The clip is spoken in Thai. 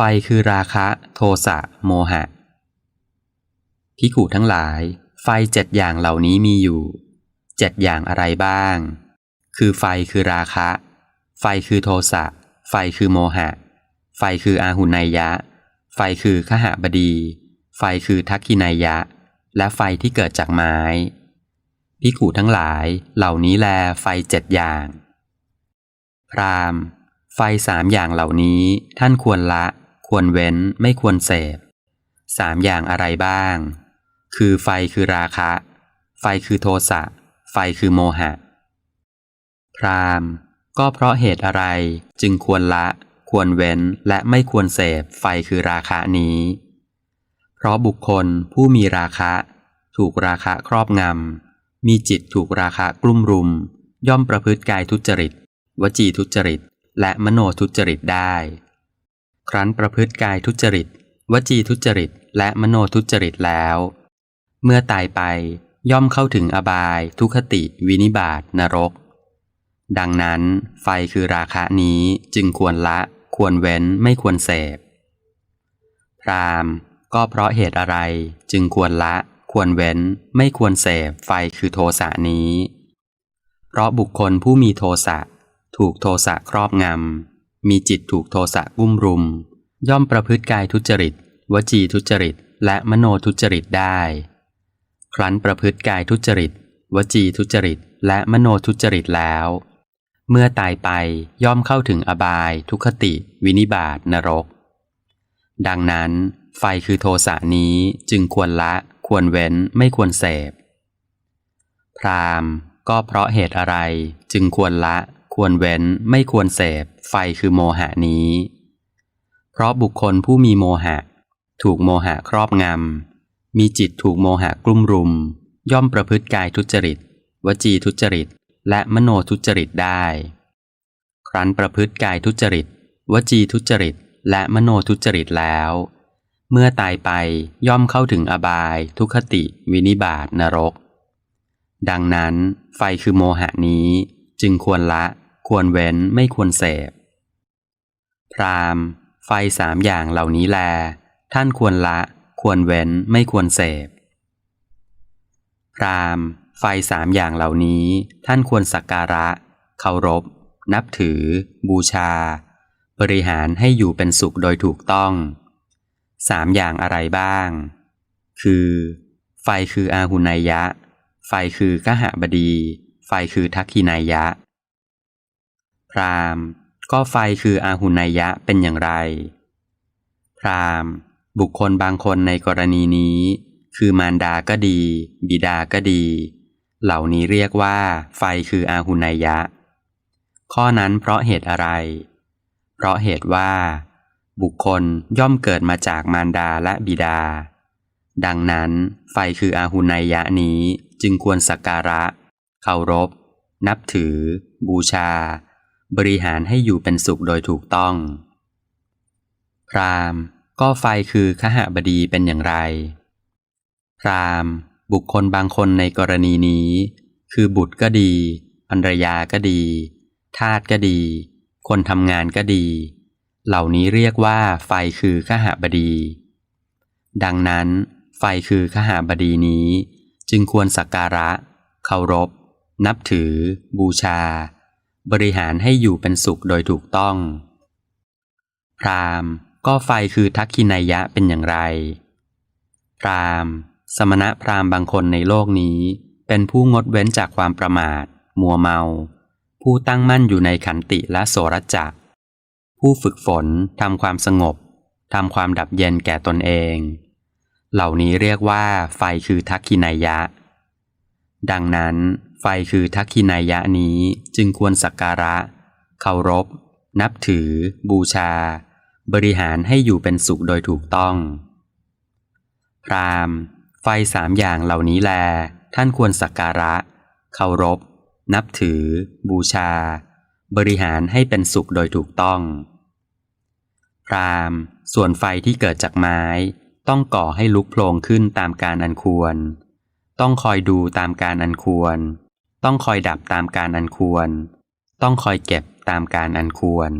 ไฟคือราคะ โทสะโมหะพิกุทั้งหลาย ไฟเจ็ดอย่างเหล่านี้มีอยู่เจ็ดอย่างอะไรบ้าง คือไฟคือราคะ ไฟคือโทสะ ไฟคือโมหะ ไฟคืออาหุนายยะไฟคือขหบดี ไฟคือทักขินายะ และไฟที่เกิดจากไม้พิกุทั้งหลายเหล่านี้แลไฟเจ็ดอย่าง พรามณ์ไฟสามอย่างเหล่านี้ท่านควรละ ควรเว้นไม่ควรเสพสามอย่างอะไรบ้าง คือไฟคือราคะ ไฟคือโทสะ ไฟคือโมหะ พรามก็เพราะเหตุอะไรจึงควรละ ควรเว้นและไม่ควรเสพไฟคือราคะนี้ เพราะบุคคลผู้มีราคะ ถูกราคะครอบงำ มีจิตถูกราคะกลุ่มรุม ย่อมประพฤติกายทุจริต วจีทุจริต และมโนทุจริตได้ ครั้นประพฤติกายทุจริต วจีทุจริต และมโนทุจริตแล้ว เมื่อตายไปย่อมเข้าถึงอบาย ทุคติ วินิบาตนรก ดังนั้น ไฟคือราคะนี้จึงควรละ ควรเว้นไม่ควรเสพ พรามก็เพราะเหตุอะไรจึงควรละ ควรเว้น ไม่ควรเสพไฟคือโทสะนี้ เพราะบุคคลผู้มีโทสะถูกโทสะครอบงำ มีจิตถูกโทสะกุ้มรุม ย่อมประพฤติกายทุจริต วจีทุจริต และมโนทุจริตได้ ครั้นประพฤติกายทุจริต วจีทุจริต และมโนทุจริตแล้ว เมื่อตายไปย่อมเข้าถึงอบาย ทุคติ วินิบาตนรก ดังนั้น ไฟคือโทสะนี้จึงควรละ ควรเว้นไม่ควรเสพ พรามก็เพราะเหตุอะไรจึงควรละ ควรเว้นไม่ควรเสพ ไฟคือโมหะนี้ เพราะบุคคลผู้มีโมหะ ถูกโมหะครอบงำ มีจิตถูกโมหะกลุ่มรุม ย่อมประพฤติกายทุจริต วจีทุจริต และมโนทุจริตได้ ครั้นประพฤติกายทุจริต วจีทุจริต และมโนทุจริตแล้ว เมื่อตายไปย่อมเข้าถึงอบาย ทุคติ วินิบาตนรกดังนั้นไฟคือโมหะนี้จึงควรละ ควรเว้นไม่ควรเสพ พรามณ์ไฟสามอย่างเหล่านี้แล ท่านควรละ ควรเว้นไม่ควรเสพ พรามณ์ไฟสามอย่างเหล่านี้ ท่านควรสักการะ เคารพ นับถือ บูชา บริหารให้อยู่เป็นสุขโดยถูกต้อง สามอย่างอะไรบ้าง คือ ไฟคืออาหุนายยะไฟคือกหบดี ไฟคือทักขินายะ พราหมณ์ก็ไฟคืออาหุนายะเป็นอย่างไร พราหมณ์บุคคลบางคนในกรณีนี้ คือมารดาก็ดี บิดาก็ดี เหล่านี้เรียกว่า ไฟคืออาหุนายะ ข้อนั้นเพราะเหตุอะไร เพราะเหตุว่า บุคคลย่อมเกิดมาจากมารดาและบิดา ดังนั้น ไฟคืออาหุนายะนี้จึงควรสักการะ เคารพ นับถือ บูชา บริหารให้อยู่เป็นสุขโดยถูกต้อง พรามก็ไฟคือขหบดีเป็นอย่างไร พรามบุคคลบางคนในกรณีนี้ คือบุตรก็ดีภรรยาก็ดี ทาสก็ดี คนทำงานก็ดี เหล่านี้เรียกว่าไฟคือขหบดี ดังนั้น ไฟคือขหบดีนี้ จึงควรสักการะ เคารพ นับถือ บูชา บริหารให้อยู่เป็นสุขโดยถูกต้อง พรามก็ไฟคือทักขินายะเป็นอย่างไร พรามสมณะพรามบางคนในโลกนี้ เป็นผู้งดเว้นจากความประมาท มัวเมา ผู้ตั้งมั่นอยู่ในขันติและโสรจักผู้ฝึกฝนทำความสงบทำความดับเย็นแก่ตนเอง เหล่านี้เรียกว่าไฟคือทักขินายะ ดังนั้น ไฟคือทักขินายะนี้จึงควรสักการะ เคารพ นับถือ บูชา บริหารให้อยู่เป็นสุขโดยถูกต้อง พรามไฟสามอย่างเหล่านี้แล ท่านควรสักการะ เคารพ นับถือ บูชา บริหารให้เป็นสุขโดยถูกต้อง พรามส่วนไฟที่เกิดจากไม้ ต้องก่อให้ลุกโผลงขึ้นตามการอันควร ต้องคอยดูตามการอันควร ต้องคอยดับตามการอันควร ต้องคอยเก็บตามการอันควร